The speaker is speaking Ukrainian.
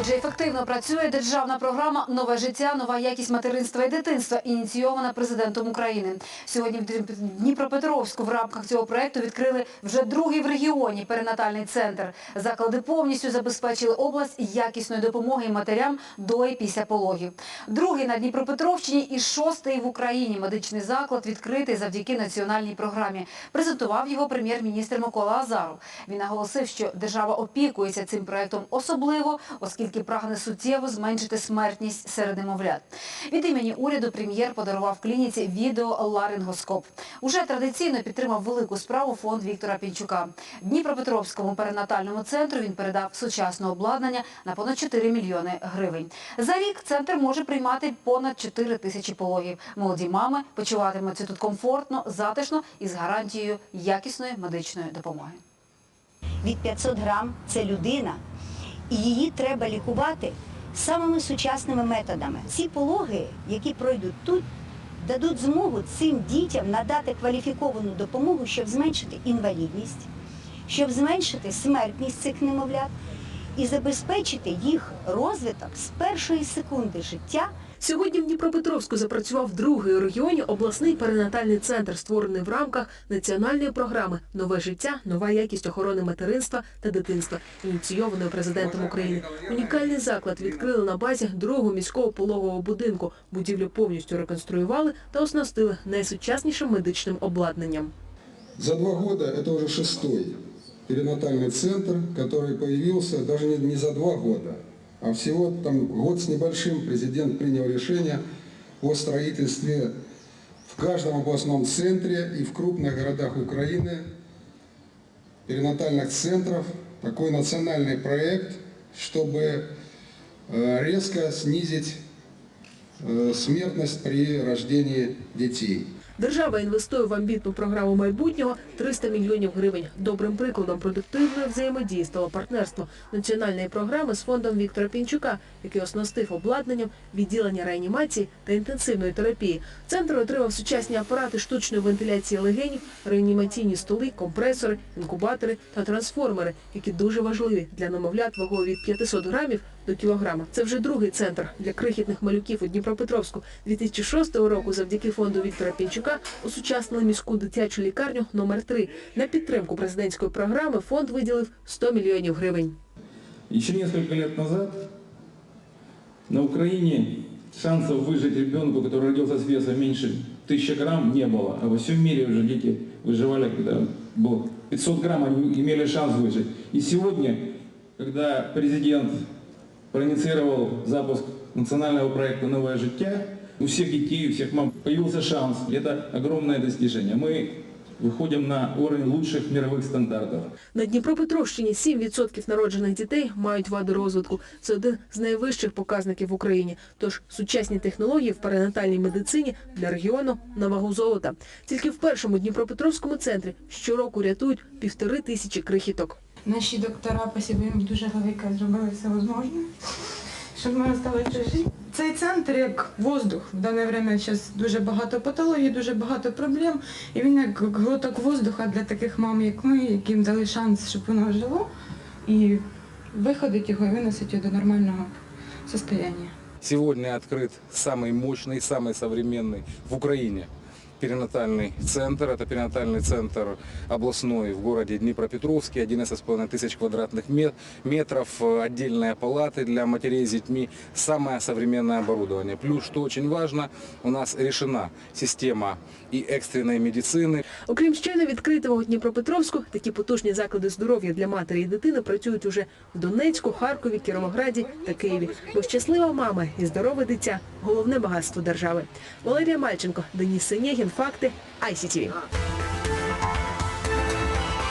Отже, ефективно працює державна програма Нове життя, нова якість материнства і дитинства, ініційована президентом України. Сьогодні в Дніпропетровську в рамках цього проекту відкрили вже другий в регіоні перинатальний центр. Заклади повністю забезпечили область якісної допомоги матерям до і після пологів. Другий на Дніпропетровщині і шостий в Україні медичний заклад відкритий завдяки національній програмі. Презентував його прем'єр-міністр Микола Азаров. Він наголосив, що держава опікується цим проектом особливо, оскільки прагне суттєво зменшити смертність серед немовлят. Від імені уряду прем'єр подарував клініці відеоларингоскоп. Уже традиційно підтримав велику справу фонд Віктора Пінчука. Дніпропетровському перинатальному центру він передав сучасне обладнання на понад 4 мільйони гривень. За рік центр може приймати понад 4 тисячі пологів. Молоді мами почуватимуться тут комфортно, затишно і з гарантією якісної медичної допомоги. від 500 грам це людина, і її треба лікувати самими сучасними методами. Ці пологи, які пройдуть тут, дадуть змогу цим дітям надати кваліфіковану допомогу, щоб зменшити інвалідність, щоб зменшити смертність цих немовлят і забезпечити їх розвиток з першої секунди життя Сьогодні в Дніпропетровську запрацював другий у регіоні обласний перинатальний центр, створений в рамках національної програми Нове життя, нова якість охорони материнства та дитинства, ініційованої президентом України. Унікальний заклад відкрили на базі другого міського пологового будинку. Будівлю повністю реконструювали та оснастили найсучаснішим медичним обладнанням. За два года это уже шестой перинатальный центр, который появился даже не, за два года, а всего там год с небольшим президент принял решение о строительстве в каждом областном центре и в крупных городах Украины перинатальных центров, такой национальный проект, чтобы э, резко снизить э, смертность при рождении детей. Держава інвестує в амбітну програму майбутнього 300 мільйонів гривень. Добрим прикладом продуктивної взаємодії стало партнерство національної програми з фондом Віктора Пінчука, який оснастив обладнанням відділення реанімації та інтенсивної терапії. Центр отримав сучасні апарати штучної вентиляції легенів, реанімаційні столи, компресори, інкубатори та трансформери, які дуже важливі для немовлят вагою від 500 грамів до кілограма. Це вже другий центр для крихітних малюків у Дніпропетровську. 2006 року завдяки фонду Віктора Пінчука осучаснили міську дитячу лікарню номер 3 На підтримку президентської програми фонд виділив 100 мільйонів гривень. Еще несколько лет назад на Украине шансов выжить ребенку, который родился с весом меньше 1000 грамм, не было. А во всем мире уже дети выживали, когда было 500 грамм, они имели шанс выжить. И сегодня, когда президент проинициировал запуск национального проекта «Новое життя», у всех детей, у всех мам появился шанс. И это огромное достижение. Мы выходим на уровень лучших мировых стандартов. На Дніпропетровщині 7% народжених дітей мають вади розвитку. Це один з найвищих показників в Україні. Тож сучасні технології в перинатальній медицині для регіону на вагу золота. Тільки в першому Дніпропетровському центрі щороку рятують півтори тисячі крихіток. Наші доктора спасибо їм дуже велике зробили все можливе, щоб ми залишилися жити. Цей центр як воздух. В дане время зараз дуже багато патологій, дуже багато проблем. І він як глоток воздуха для таких мам, як ми, яким дали шанс, щоб воно жило, і виходить його і виносить його до нормального состояння. Сегодня открыт самый мощный, самый современный в Украине перинатальный центр. Это перинатальный центр областной в городе Днепропетровске, 11,5 тысяч квадратных ме- метров, э, отдельные палаты для матерей с детьми, самое современное оборудование. Плюс, что очень важно, у нас решена система и экстренной медицины, Окрім щойно відкритого у Дніпропетровську, такі потужні заклади здоров'я для матері і дитини працюють уже в Донецьку, Харкові, Кіровограді та Києві. Бо щаслива мама і здорове дитя головне багатство держави. Валерія Мальченко, Деніс Синєгін, факти ICTV.